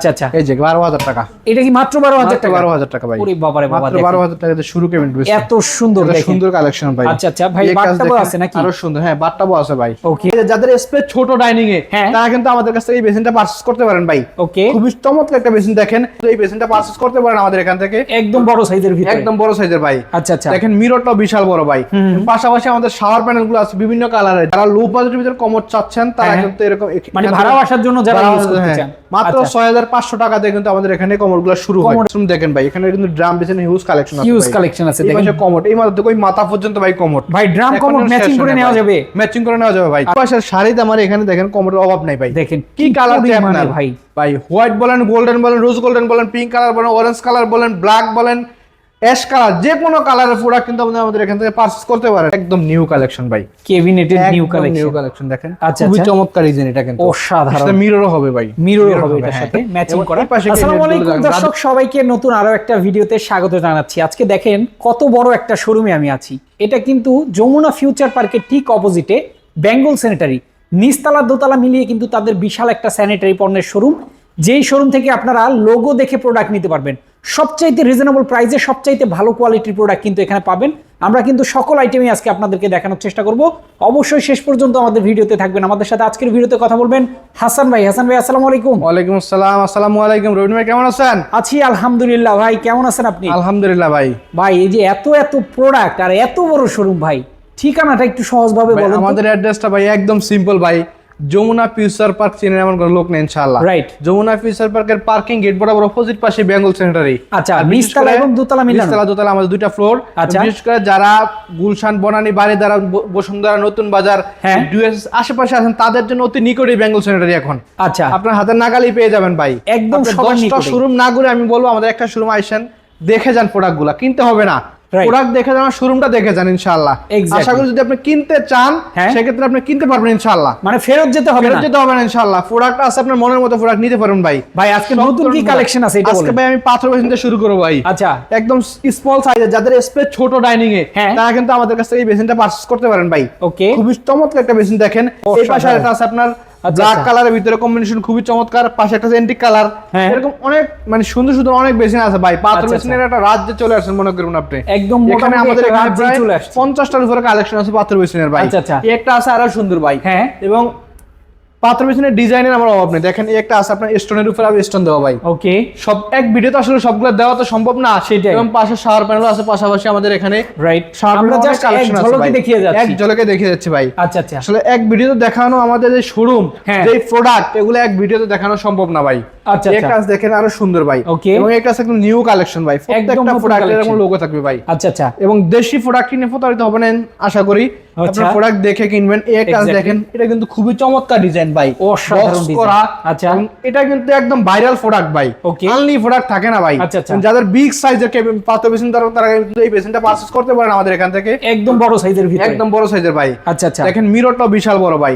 আচ্ছা আচ্ছা। এই যে টাকা। এটা কি মাত্র টাকা? টাকা ভাই। ওরে বাবারে বাবা মাত্র দেখেন। বারো হাজার টাকা দিয়ে শুরু কেমন এত সুন্দর দেখেন। সুন্দর কালেকশন ভাই। আচ্ছা, আচ্ছা, ভাই, আছে নাকি? আরও সুন্দর। হ্যাঁ আছে ভাই. যাদের স্পেস ছোট ডাইনিং এ হ্যাঁ। তারা কিন্তু আমাদের কাছ থেকে এই বেসিনটা পারচেজ করতে পারেন ভাই। ওকে খুবই চমৎকার একটা বেসিন দেখেন। এই বেসিনটা পারচেজ করতে পারেন আমাদের এখান থেকে। একদম বড় সাইজের ভিতরে। একদম বড় সাইজের ভাই। আচ্ছা আচ্ছা। দেখেন বিশাল বড় ভাই। পাশাপাশি আমাদের শাওয়ার প্যানেলগুলো আছে বিভিন্ন কালারের যারা লো বাজেটের ভিতরে কমর চাচ্ছেন তারা হ্যাঁ। কিন্তু এরকম মানে ভাড়া আসার জন্য যারা ইউজ করতে হ্যাঁ, চান। মাত্র আচ্ছা। ছয় হাজার পাঁচশো টাকা দিয়ে কিন্তু আমাদের এখানে কমরগুলো শুরু হয়। দেখেন ভাই এখানে কিন্তু ড্রাম বেসিন হিউজ কালেকশন আছে হিউজ কালেকশন আছে দেখেন। কমর এই মাত্র ওই মাথা পর্যন্ত ভাই কমর ভাই ড্রাম কমর ম্যাচিং করে নেওয়া যাবে। ম্যাচিং করে নেওয়া যাবে ভাই। পাশের শাড়িতে আমার এখানে দেখেন কমরের অভাব নাই ভাই। দেখেন কি কালার দিয়ে আপনার ভাই। ভাই হোয়াইট বলেন গোল্ডেন বলেন রোজ গোল্ডেন বলেন পিঙ্ক কালার বলেন অরেঞ্জ কালার বলেন ব্ল্যাক বলেন অ্যাশ কালার যে কোনো কালারের প্রোডাক্ট কিন্তু আপনি আমাদের এখান থেকে পারচেজ করতে পারেন। একদম নিউ কালেকশন ভাই। কেবিনেটের নিউ কালেকশন নিউ কালেকশন দেখেন। আচ্ছা, খুবই আচ্ছা। চমৎকার ডিজাইন এটা কিন্তু। অসাধারণ। এটা মিররও হবে ভাই। মিরর Mirror হবে এটার হ্যাঁ। সাথে ম্যাচিং করা। আসসালামু আলাইকুম দর্শক সবাইকে নতুন আরও একটা ভিডিওতে স্বাগত জানাচ্ছি। আজকে দেখেন কত বড় একটা শোরুমে আমি আছি। এটা কিন্তু যমুনা ফিউচার পার্কের ঠিক অপোজিটে বেঙ্গল স্যানিটারি নিচতলা দোতলা মিলিয়ে কিন্তু তাদের বিশাল একটা স্যানিটারি পণ্যের শোরুম যেই শোরুম থেকে আপনারা লোগো দেখে প্রোডাক্ট নিতে পারবেন। সবচাইতে রিজনেবল প্রাইসে সবচাইতে ভালো কোয়ালিটির প্রোডাক্ট কিন্তু এখানে পাবেন। আমরা কিন্তু সকল আইটেমই আজকে আপনাদেরকে দেখানোর চেষ্টা করব। অবশ্যই শেষ পর্যন্ত আমাদের ভিডিওতে থাকবেন। আমাদের সাথে আজকের ভিডিওতে কথা বলবেন হাসান ভাই। হাসান ভাই আসসালামু আলাইকুম। ওয়ালাইকুম আসসালাম আসসালামু আলাইকুম। রবিন ভাই কেমন আছেন? আছি আলহামদুলিল্লাহ ভাই। কেমন আছেন আপনি? আলহামদুলিল্লাহ ভাই। ভাই এই যে এত এত প্রোডাক্ট আর এত বড় শোরুম ভাই ঠিকানাটা একটু সহজভাবে বলেন আমাদের অ্যাড্রেসটা ভাই একদম সিম্পল ভাই। যমুনা ফিউচার পার্ক চিনেন এমন কোনো লোক নেই ইনশাআল্লাহ Right. যমুনা ফিউচার পার্কের পার্কিং গেট বরাবর অপোজিট পাশে বেঙ্গল সেন্টারি আচ্ছা, নিচতলা এবং দোতলা মিলানো? নিচতলা দোতলা আমাদের দুইটা ফ্লোর আচ্ছা। বিশেষ করে যারা গুলশান বনানী বাড়ি দ্বারা বসুন্ধরা নতুন বাজার হ্যাঁ। ডিএস আশেপাশে আছেন তাদের জন্য অতি নিকটেই বেঙ্গল সেন্টারি এখন আচ্ছা আপনার হাতের নাগালেই পেয়ে যাবেন ভাই একদম দশটা শোরুম না ঘুরে আমি বলব আমাদের একটা শোরুম আইসেন দেখে যান প্রোডাক্টগুলো কিনতে হবে না. প্রোডাক্ট দেখে যান শোরুমটা দেখে যান ইনশাআল্লাহ। আশা করি যদি আপনি কিনতে চান হ্যাঁ। সেক্ষেত্রে আপনি কিনতে পারবেন ইনশাআল্লাহ। মানে ফেরত যেতে হবে ফেরত যেতে হবে না ইনশাআল্লাহ। প্রোডাক্ট আছে আপনার মনের মতো প্রোডাক্ট নিতে পারবেন ভাই। ভাই আজকে নতুন কি কালেকশন আছে এটা আজকে ভাই আমি পাথর বেসিন দিয়ে শুরু করব ভাই। আচ্ছা। একদম স্মল সাইজের যাদের স্পেস ছোট ডাইনিং এ হ্যাঁ। তারা কিন্তু আমাদের কাছ থেকে এই বেসিনটা পারচেজ করতে পারেন ভাই। ওকে খুবই চমৎকার একটা বেসিন দেখেন। এই পাশে একটা আছে আপনার ব্ল্যাক আচ্ছা। কালারের ভিতরে কম্বিনেশন খুবই চমৎকার পাশে একটা এন্টিক কালার হ্যাঁ। এরকম অনেক মানে সুন্দর সুন্দর অনেক বেসিন আছে ভাই পাথর আচ্ছা, বেসিনের একটা রাজ্যে চলে আসেন মনে করুন আপনি একদম এখানে আমাদের এখানে রাজ্যেই প্রায় চলে আসছে। পঞ্চাশটার উপরে কালেকশন আছে পাথর বেসিনের ভাই আচ্ছা, আচ্ছা। একটা আছে আরও সুন্দর ভাই হ্যাঁ এবং পাথর বেসিনের ডিজাইনের আমার অভাব নেই দেখেন একটা আছে আপনার স্টোনের উপরে আমি স্টোন দেওয়া ভাই ওকে সব এক ভিডিওতে আসলে সবগুলো দেওয়া তো সম্ভব না সেটাই। এবং পাশে শাওয়ার প্যানেল আছে পাশাপাশি আমাদের এখানে রাইট আমরা জাস্ট এক ঝলকে। দেখিয়ে এক ঝলকে দেখিয়ে যাচ্ছি ভাই আচ্ছা আচ্ছা আসলে এক ভিডিওতে দেখানো আমাদের যে শোরুম হ্যাঁ। যে প্রোডাক্ট এগুলো এক ভিডিওতে দেখানো সম্ভব না ভাই আচ্ছা, আচ্ছা। একটা আছে দেখেন আরও সুন্দর ভাই. এবং একটা আছে একদম নিউ কালেকশন ভাই প্রত্যেকটা প্রোডাক্টের এরকম। লোগো থাকবে ভাই আচ্ছা আচ্ছা এবং দেশি প্রোডাক্ট কিনে প্রতারিত আশা করি। আপনার প্রোডাক্ট দেখে কিনবেন আছে Exactly. দেখেন এটা কিন্তু খুবই চমৎকার ডিজাইন ভাই অসাধারণ। করা আচ্ছা। এটা কিন্তু একদম ভাইরাল প্রোডাক্ট ভাই. অনলি প্রোডাক্ট থাকে না ভাই আচ্ছা, আচ্ছা। যাদের বিগ সাইজের পাত্র বেসিন তারা তারা কিন্তু এই বেসিনটা পারচেজ করতে পারেন আমাদের এখান থেকে একদম বড় সাইজের ভিতরে একদম বড় সাইজের ভাই আচ্ছা আচ্ছা দেখেন মিররটাও বিশাল বড় ভাই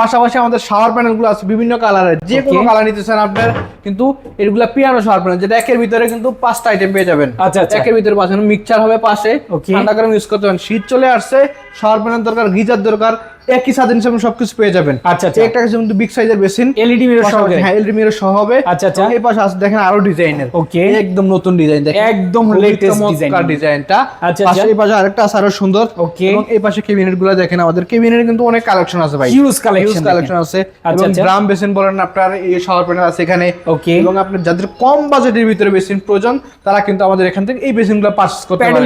পাশাপাশি আমাদের শাওয়ার প্যানেলগুলো আছে বিভিন্ন কালারের যে কোনো. কালার নিতে চান আপনার কিন্তু এগুলা পিয়ানো শাওয়ার প্যানেল যেটা একের ভিতরে কিন্তু পাঁচটা আইটেম পেয়ে যাবেন আচ্ছা, আচ্ছা। একের ভিতরে পাঁচটা মিক্সচার হবে পাশে. ঠান্ডা করে ইউজ করতে পারেন শীত চলে আসছে শাওয়ার প্যানেল দরকার গিজার দরকার একই সাথে হিসেবে সবকিছু পেয়ে যাবেন আচ্ছা, আচ্ছা। একটা আছে কিন্তু বিগ সাইজের বেসিন এলইডি মিরর সহকারে হ্যাঁ এলডি মিরর সহ হবে আচ্ছা, আচ্ছা। এই পাশে আছে দেখেন আরও ডিজাইনের Okay. একদম নতুন ডিজাইন দেখেন একদম latest চমৎকার ডিজাইনটা আচ্ছা, পাশে আচ্ছা। এই পাশে আরেকটা আছে আরও সুন্দর Okay. এবং এই পাশে কেবিনেটগুলো দেখেন আমাদের কেবিনের কিন্তু অনেক কালেকশন আছে ভাই collection দেখেন। কালেকশন আছে আচ্ছা, এবং আচ্ছা। ড্রাম বেসিন বলেন আপনার এই শাওয়ার প্যানেল আছে এখানে Okay. এবং আপনার যাদের কম বাজেটের ভিতরে বেসিন প্রয়োজন তারা কিন্তু আমাদের এখান থেকে এই বেসিনগুলো পারচেজ করতে পারেন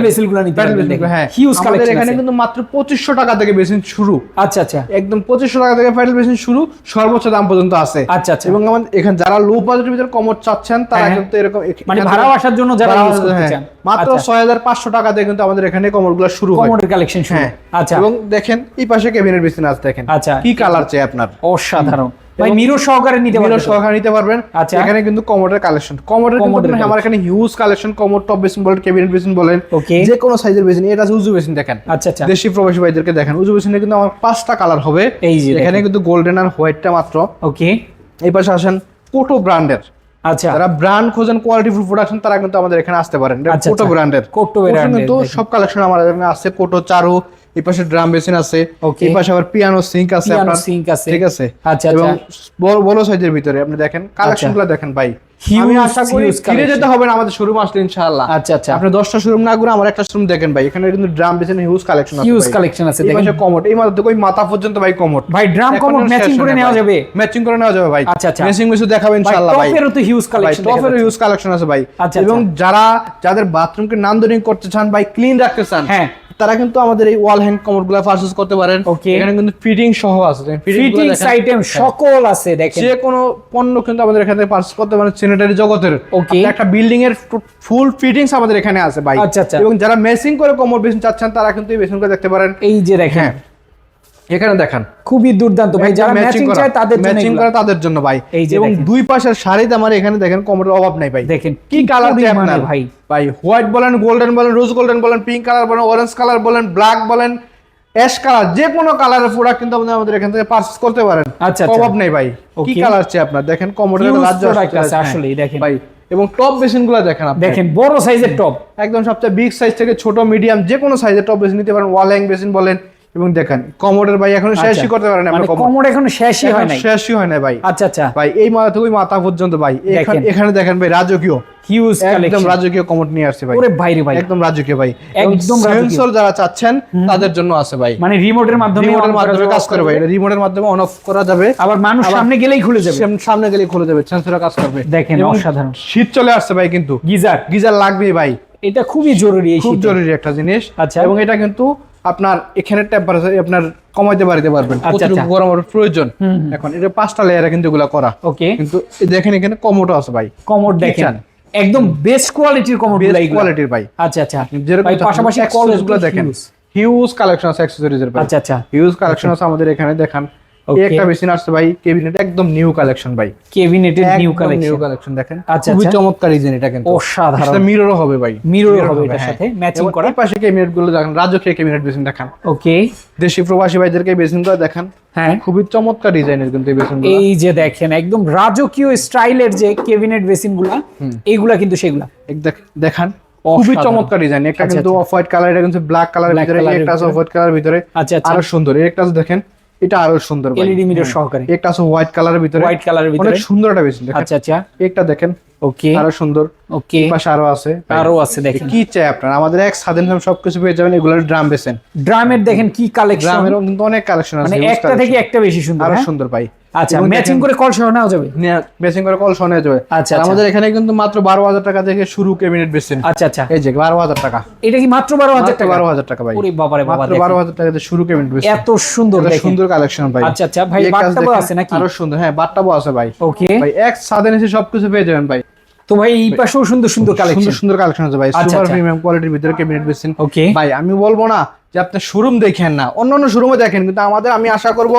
নিতে দেখেন। হ্যাঁ আমাদের collection এখানে কিন্তু মাত্র পঁচিশশো টাকা থেকে বেসিন শুরু আচ্ছা আচ্ছা একদম পঁচিশশো টাকা থেকে মেশিন শুরু সর্বোচ্চ দাম পর্যন্ত আছে আচ্ছা, আচ্ছা। এবং আমাদের এখানে যারা লো বাজেটের ভিতরে কমর চাচ্ছেন তারা হ্যাঁ। কিন্তু এরকম মানে ভাড়া আসার জন্য যারা ইউজ করতে হ্যাঁ, চান। মাত্র আচ্ছা। ছয় হাজার পাঁচশো টাকা দিয়ে কিন্তু আমাদের এখানে কমরগুলো শুরু হয় কালেকশন শুরু হ্যাঁ আচ্ছা এবং দেখেন এই পাশে কেবিনের বেসিন আছে দেখেন আচ্ছা। কি কালার চাই আপনার অসাধারণ ভাই মিরর সহকারে নিতে পারবেন? সহকারে নিতে পারবেন। আচ্ছা। এখানে কিন্তু কমোডের কালেকশন কমোডের কিন্তু আপনার আমার এখানে huge collection commode top basin বলেন কেবিনেট বেসিন বলেন. যে কোনো সাইজের বেসিন এটা আছে উজু বেসিন দেখেন। আচ্ছা আচ্ছা। দেশি প্রবাসী ভাইদেরকে দেখেন। উজু বেসিনে কিন্তু আমার পাঁচটা কালার হবে। এই যে এখানে কিন্তু গোল্ডেন আর হোয়াইটটা মাত্র। ওকে এই পাশে আসেন কোটো ব্র্যান্ডের আচ্ছা। যারা ব্র্যান্ড খোঁজেন কোয়ালিটি ফুল প্রোডাকশন তারা কিন্তু আমাদের এখানে আসতে পারেন। আচ্ছা, কোটো আচ্ছা। ব্র্যান্ডের কোটো কিন্তু সব কালেকশন আমাদের এখানে আছে। কোটো চারু এই পাশে ড্রাম বেসিন আছে. এই পাশে আবার পিয়ানো সিঙ্ক আছে আপনার। সিঙ্ক আছে। ঠিক আছে? আচ্ছা, এবং আচ্ছা। বড় বড় সাইজের ভিতরে আপনি দেখেন। কালেকশনগুলো দেখেন ভাই। আমি আশা করি ফিরে যেতে হবে না আমাদের শোরুম আসলে ইনশাআল্লাহ। আচ্ছা আচ্ছা। আপনি দশটা শোরুম না ঘুরে আমার একটা শোরুম দেখেন ভাই এখানে কিন্তু ড্রাম বেসিন হিউজ কালেকশন আছে হিউজ কালেকশন আছে এই দেখেন। কমোড এই মাত্র ওই মাথা পর্যন্ত ভাই কমোড ভাই ড্রাম কমোড ম্যাচিং করে নেওয়া যাবে। ম্যাচিং করে নেওয়া যাবে ভাই। আচ্ছা, আচ্ছা। ম্যাচিং মেসু দেখাবো ইনশাআল্লাহ ভাই। টপেরও তো হিউজ কালেকশন ইউজ কালেকশন আছে ভাই। আচ্ছা, এবং। যারা যাদের বাথরুমকে নান্দনিক করতে চান ভাই ক্লিন রাখতে চান হ্যাঁ। তারা কিন্তু আমাদের এই ওয়াল হ্যান্ড কমোডগুলা পারচেজ করতে পারেন. এখানে কিন্তু ফিটিং সহ আছে। ফিটিং আইটেম সকল আছে দেখেন। যে কোনো পণ্য কিন্তু আমাদের এখানে পারচেজ করতে পারেন স্যানিটারি জগতের. একটা বিল্ডিং এর ফুল ফিটিংস আমাদের এখানে আছে ভাই। আচ্ছা, আচ্ছা। এবং যারা মেসিং করে কমর বেসিন চাচ্ছেন তারা কিন্তু এই বেসিনগুলো দেখতে পারেন। এই যে দেখেন। হ্যাঁ। এখানে দেখান। খুবই দুর্দান্ত। ভাই যারা ম্যাচিং চায় তাদের জন্য ম্যাচিং। করা তাদের জন্য ভাই। এবং দুই পাশের শাড়িতে আমার এখানে দেখেন কোমরের অভাব নাই ভাই। দেখেন কি কালার পরিমাণে আপনার? ভাই। ভাই হোয়াইট বলেন গোল্ডেন বলেন রোজ গোল্ডেন বলেন পিঙ্ক কালার বলেন অরেঞ্জ কালার বলেন ব্ল্যাক বলেন অ্যাশ কালার যে কোনো কালারের প্রোডাক্ট কিন্তু আপনি আমাদের এখান থেকে পারচেজ করতে পারেন। আচ্ছা, আচ্ছা। অভাব নেই ভাই। কি কালার চাই আপনার? দেখেন কোমরের রাজ্য আসলেই, দেখেন। ভাই। এবং টপ বেসিনগুলো দেখেন আপনি। দেখেন বড় সাইজের টপ একদম সবচেয়ে বিগ সাইজ থেকে ছোট মিডিয়াম যে কোনো সাইজের টপ বেসিন নিতে পারেন। ওয়াল হ্যাং বেসিন বলেন এবং দেখেন কমোডের ভাই এখনও শেষই করতে পারেন আপনি কমোড কমোড এখনও শেষই হয় নাই? শেষই হয় না ভাই। আচ্ছা আচ্ছা। ভাই এই মাথা থেকে মাথা পর্যন্ত ভাই। এখানে দেখেন। এখানে দেখেন ভাই রাজকীয়। হিউজ একদম রাজকীয় কমোড নিয়ে আসছে ভাই। ওরে ভাইরে ভাই। একদম রাজকীয় ভাই। একদম সেন্সর যারা চাচ্ছেন তাদের জন্য আছে ভাই। মানে রিমোটের মাধ্যমে রিমোটের মাধ্যমে কাজ করে ভাই। এটা রিমোটের মাধ্যমে অন অফ করা যাবে। আবার মানুষ সামনে গেলেই খুলে যাবে। সামনে গেলেই খুলে যাবে। সেন্সরে কাজ করবে। দেখেন, অসাধারণ। শীত চলে আসছে ভাই কিন্তু। গিজার। গিজার লাগবেই ভাই। এটা খুবই জরুরি এই খুব জরুরি একটা জিনিস। আচ্ছা। এবং এটা কিন্তু আপনার এখানে টেম্পারেচার আপনার কমাইতে বাড়িতে পারবেন। আচ্ছা, কতটুকু আচ্ছা। গরমের প্রয়োজন। এখন এটা পাঁচটা লেয়ারে কিন্তু এগুলো করা। ওকে। কিন্তু দেখেন এখানে কমোটো আছে ভাই। কমোড দেখেন। একদম বেস্ট কোয়ালিটির কমোড বেস্ট কোয়ালিটির ভাই। আচ্ছা আচ্ছা। যেরকম পাশাপাশি অ্যাক্সেসরিজগুলো দেখেন। হিউজ কালেকশন আছে অ্যাক্সেসরিজের ভাই। আচ্ছা আচ্ছা। হিউজ কালেকশন আছে আমাদের এখানে দেখান. একটা মেশিন আসছে ভাই কেবিনেট একদম নিউ কালেকশন ভাই। কেবিনেটের নিউ নিউ কালেকশন কালেকশন দেখেন। আচ্ছা, খুবই আচ্ছা। চমৎকার ডিজাইন এটা কিন্তু। অসাধারণ। এটা মিররও হবে ভাই। Mirror হবে এটার হ্যাঁ। সাথে, এবং করা। এই পাশে ক্যাবিনেটগুলো দেখেন রাজকীয় বেসিন দেখান। ওকে দেশি প্রবাসী ভাইদেরকে বেসিনগুলো দেখান। হ্যাঁ। খুবই চমৎকার ডিজাইনের কিন্তু এই এই যে দেখেন একদম রাজকীয় স্টাইলের যে কেবিনেট বেসিনগুলা এইগুলা কিন্তু সেগুলা। দেখান। খুবই চমৎকার ডিজাইন একটা আচ্ছা, কিন্তু অফ হোয়াইট কালার এটা কিন্তু ব্ল্যাক Black ভিতরে একটা। অফ হোয়াইট কালারের ভিতরে। আচ্ছা আরও সুন্দর। একটা দেখেন এটা আরও সুন্দর এলইডি মিরর সহকারে। একটা আছে হোয়াইট কালারের ভিতরে। হোয়াইট কালারের অনেক ভিতরে। সুন্দর একটা বেশি আচ্ছা আচ্ছা। একটা দেখেন। ওকে আরও সুন্দর। ওকে পাশে আরও আছে। আরও আছে দেখেন। কি চাই আপনার? আমাদের এক স্বাধীন দাম সবকিছু পেয়ে যাবেন এগুলোর ড্রাম বেসেন। ড্রামের দেখেন কি কালেকশন ড্রামের কিন্তু অনেক কালেকশন আছে মানে একটা থেকে একটা বেশি সুন্দর আরও হ্যাঁ? সুন্দর ভাই। আচ্ছা ম্যাচিং করে কল সহ নেওয়া যাবে? ম্যাচিং করে কল শোনা যাবে। আচ্ছা, আচ্ছা। আমাদের এখানে কিন্তু মাত্র বারো হাজার টাকা থেকে শুরু ক্যাবিনেট বেসেন আচ্ছা আচ্ছা। এই যে বারো হাজার টাকা। এটা কি মাত্র বারো হাজার টাকা? বারো হাজার টাকা ভাই। ওরে বাবারে বাবা মাত্র বারো হাজার টাকা শুরু ক্যাবিনেট বেসেন এত সুন্দর সুন্দর কালেকশন ভাই। আচ্ছা, আচ্ছা, ভাই, দেখেন, আছে নাকি? আরও সুন্দর। হ্যাঁ বাটটাবও আছে ভাই। ওকে। ভাই এক সাদে সবকিছু পেয়ে যাবেন ভাই। তো ভাই এই পাশেও সুন্দর সুন্দর কালেকশন সুন্দর সুন্দর কালেকশন আছে ভাই। সুপার। প্রিমিয়াম কোয়ালিটির ভিতরে ক্যাবিনেট বেসিন ওকে। ভাই আমি বলব না যে আপনি শোরুম দেখেন না অন্য অন্য শোরুমে দেখেন কিন্তু আমাদের আমি আশা করব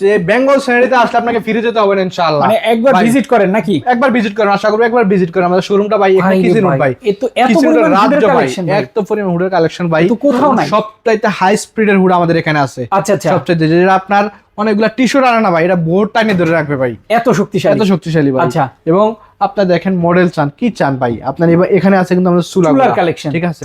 যে বেঙ্গল শ্রেণীতে আসলে আপনাকে ফিরে যেতে হবে না ইনশাআল্লাহ। মানে একবার ভিজিট করেন নাকি? একবার ভিজিট করেন আশা করব একবার ভিজিট করেন। আমাদের শোরুমটা ভাই এখানে কিছু কিচেন ভাই, এত এত পরিমাণ রাজ্য ভাই এত পরিমাণ হুডের কালেকশন ভাই তো কোথাও নাই। সবটাইতে হাই স্পিডের হুড আমাদের এখানে আছে। আচ্ছা আচ্ছা। সবচেয়ে যেটা আপনার অনেকগুলা টিস্যু না ভাই এটা ধরে রাখবে ভাই। এত শক্তিশালী। এত শক্তিশালী ভাই। আচ্ছা। এবং আপনার দেখেন মডেল চান কি চান ভাই? আপনার এখানে আছে কিন্তু আমাদের চুলার collection, ঠিক আছে?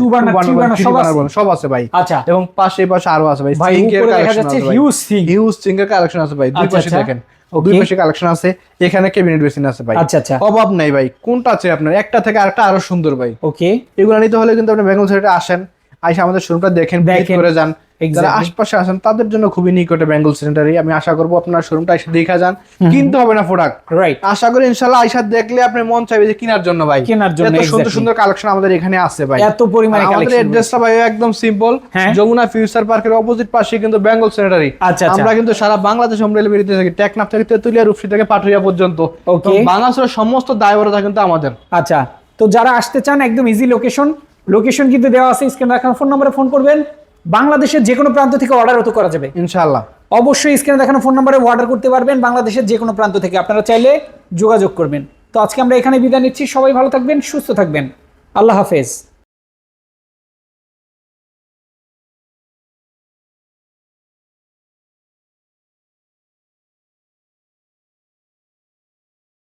সব আছে? ভাই। আচ্ছা। এবং পাশে পাশে আরও আছে ভাই। সিঙ্কের কালেকশন আছে হিউজ হিউজ সিঙ্কের কালেকশন আছে ভাই। দুই আচ্ছা, পাশে আচ্ছা। দেখেন। দুই পাশে কালেকশন আছে। এখানে ক্যাবিনেট বেসিন আছে ভাই। আচ্ছা আচ্ছা। অভাব নাই ভাই। কোনটা আছে আপনার? একটা থেকে আরেকটা আরও সুন্দর ভাই। ওকে এগুলো নিতে হলে কিন্তু আপনি বেঙ্গল সাইডে আসেন। আইসা আমাদের শোরুমটা দেখেন ভিজিট। করে যান. যারা আশপাশে আসেন তাদের জন্য খুবই নিকটে বেঙ্গল সেন্টারি আমি আশা করব আপনার শোরুমটা এসে দেখা যান। কিনতে হবে না প্রোডাক্ট রাইট আশা করি ইনশাল্লাহ আইসা দেখলে আপনি মন চাইবে যে কেনার জন্য ভাই। কেনার জন্য, এত সুন্দর সুন্দর কালেকশন আমাদের এখানে আছে ভাই। এত পরিমাণে আমাদের অ্যাড্রেসটা ভাই একদম সিম্পল হ্যাঁ। যমুনা ফিউচার পার্কের অপোজিট পাশে কিন্তু বেঙ্গল সেন্টারি আচ্ছা, আচ্ছা। আমরা কিন্তু সারা বাংলাদেশ হোম ডেলিভারি দিয়ে থাকি টেকনাফ থেকে তেতুলিয়া রূপসী থেকে পাটুরিয়া পর্যন্ত. বাংলাদেশের সমস্ত দায়বরতা কিন্তু আমাদের। আচ্ছা তো যারা আসতে চান একদম ইজি লোকেশন লোকেশন কিন্তু দেওয়া আছে স্ক্রিন রাখা ফোন নম্বরে ফোন করবেন। বাংলাদেশের যে কোনো প্রান্ত থেকে অর্ডার হতে করা যাবে। ইনশাল্লাহ অবশ্যই স্ক্রিনে দেখানো ফোন নম্বরে অর্ডার করতে পারবেন বাংলাদেশের যে কোনো প্রান্ত থেকে। আপনারা চাইলে যোগাযোগ করবেন। তো আজকে আমরা এখানে বিদায় নিচ্ছি। সবাই ভালো থাকবেন সুস্থ থাকবেন। আল্লাহ হাফেজ।